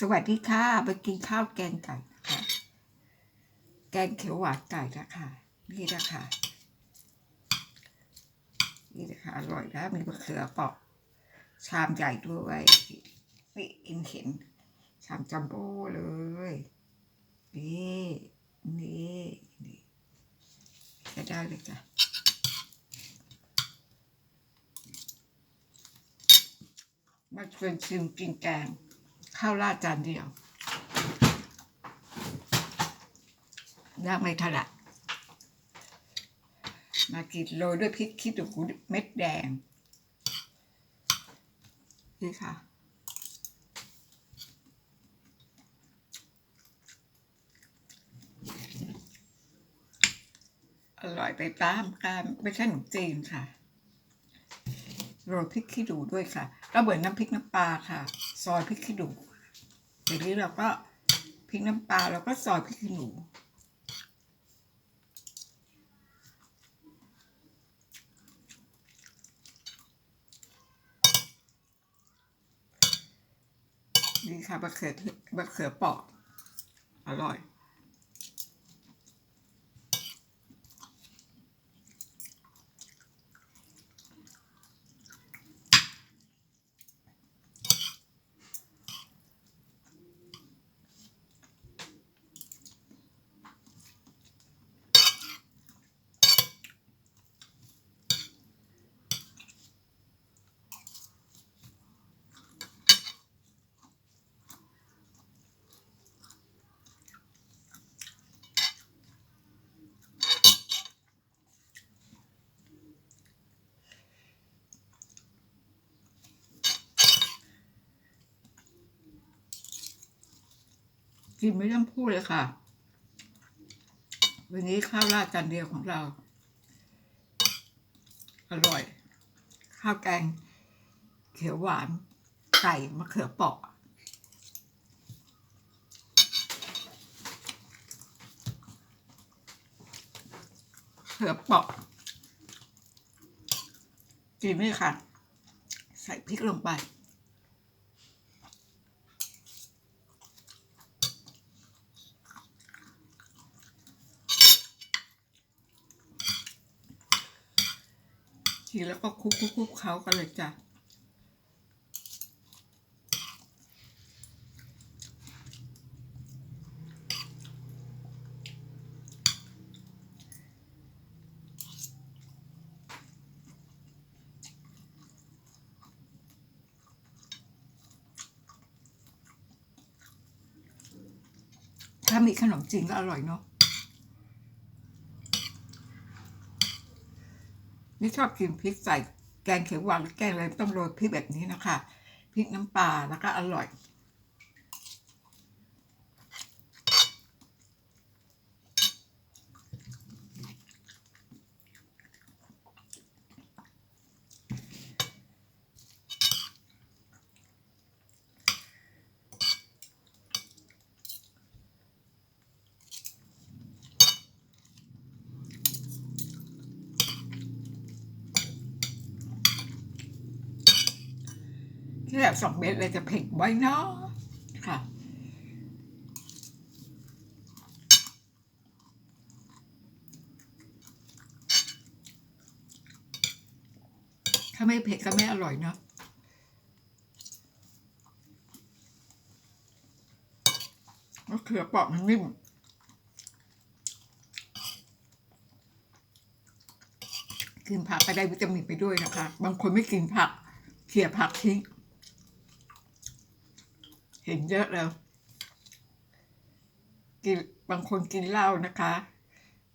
สวัสดีค่ะไปกินข้าวแกงไก่นะคะแกงเขียวหวานไก่นะคะนี่นะคะนี่นะคะอร่อยนะมีมะเขือเปอกชามใหญ่ด้วยนี่อินเห็น ชามจัมโบ้เลยนี่นี่นี่จะได้เลยจ้ะมาชวนชิมกินแกง ข้าวราดจานเดียวย่างไม่ถนัดมากินโรยด้วยพริกขี้หนูเม็ดแดง นี่ค่ะ อร่อยไปตามกันไม่ใช่ขนมจีนค่ะ โรยพริกขี้หนูด้วยค่ะ ก็เหมือนน้ำพริกน้ำปลาค่ะ ซอยพริกขี้หนู เดี๋ยวนี้เราก็พริกน้ำปลาเราก็ซอยพริกขี้หนู นี่ค่ะบะเขือบะเขือปอกอร่อย กินไม่ต้องพูดเลยค่ะ วันนี้ข้าวราดจานเดียวของเรา อร่อย ข้าวแกง เขียวหวานไก่มะเขือเปราะเขือเปราะกินไหมค่ะ ใส่พริกลงไป ทีแล้วก็คุกคุกคุกเขากันเลยจ้ะถ้ามีขนมจีนก็อร่อยเนาะ นี่ชอบกินพริกใส่แกงเขียวหวานหรือแกงอะไรต้องโรยพริกแบบนี้นะคะพริกน้ำปลาแล้วก็อร่อย ที่แบบสองเม็ดเลยจะเผ็ดไว้เนาะค่ะถ้าไม่เผ็ดก็ไม่อร่อยเนาะมะเขือเปราะมันนิ่มกินผักก็ได้วิตามินไปด้วยนะคะ บางคนไม่กินผักเขี่ยผักทิ้ง เห็นเยอะแล้วกินบางคนกินเหล้านะคะ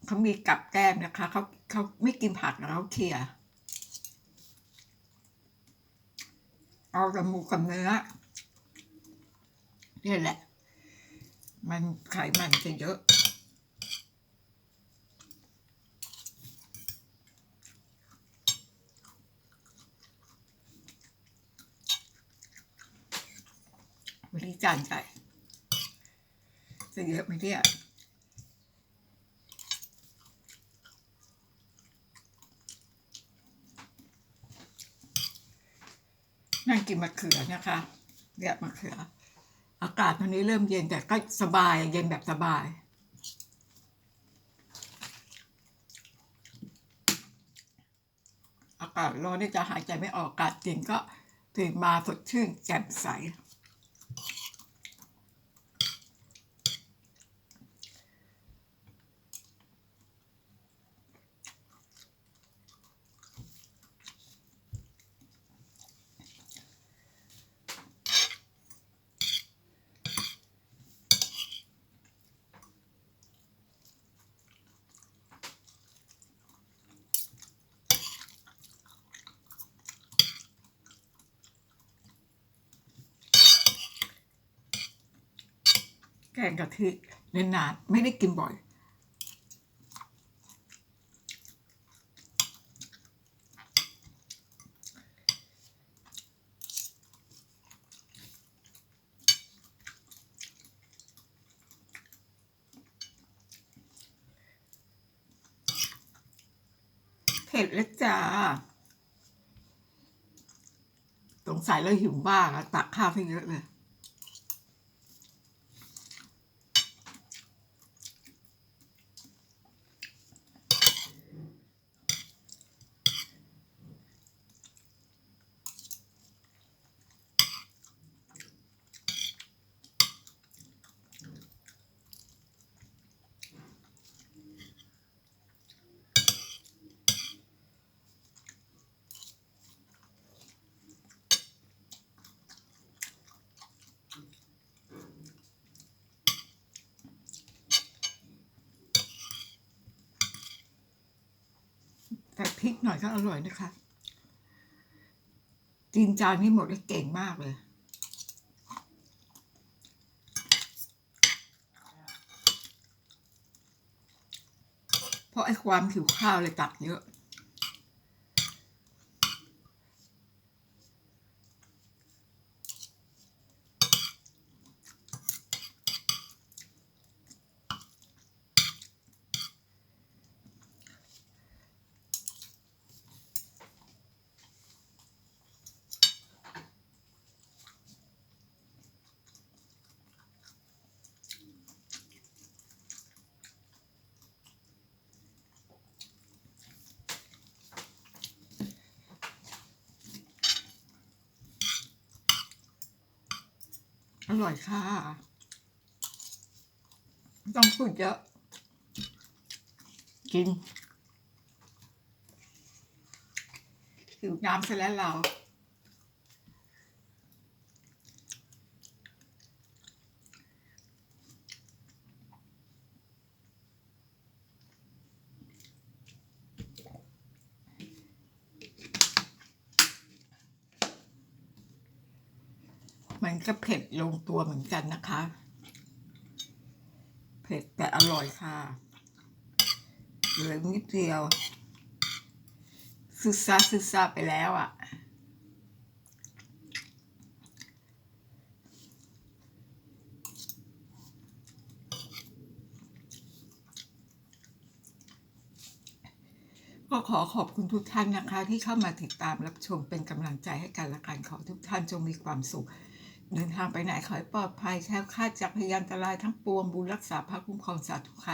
เขามีกับแก้มนะคะเขาเขาไม่กินผักนะเขาเขี่ยเอากระหมูกับเนื้อนี่แหละ มันไขมันจะเยอะ วันนี้จานใหญ่จะเยอะไหมเนี่ยนั่งกินมะเขือนะคะเนี่ยมะเขือ อากาศตอนนี้เริ่มเย็นแต่ก็สบายเย็นแบบสบาย อากาศร้อนนี่จะหายใจไม่ออกอากาศเย็นก็ตื่นมาสดชื่นแจ่มใส งกะทินานๆไม่ได้กินบ่อย เผ็ดแล้วจ้าสงสัยเราหิวบ้างอะตักข้าวให้เยอะเลย แต่ พริกหน่อยก็อร่อยนะคะจีนจานนี้หมดได้เก่งมากเลยเพราะไอ้ความหิวข้าวเลยตักเยอะ อร่อยค่ะต้องพูดเยอะ กินหิวน้ำซะแล้วเรา มันก็เผ็ดลงตัวเหมือนกันนะคะ เผ็ดแต่อร่อยค่ะเหลือนิดเดียวซึซาซึซาไปแล้วอะ่ะ ก็ขอขอบคุณทุกท่านนะคะ ที่เข้ามาติดตามรับชมเป็นกำลังใจให้กันและกันขอทุกท่านจงมีความสุข เดินทางไปไหนขอให้ปลอดภัยแคล้วคลาดจากพยานอันตรายทั้งปวงบุญรักษาพระคุ้มครองสาธุค่ะ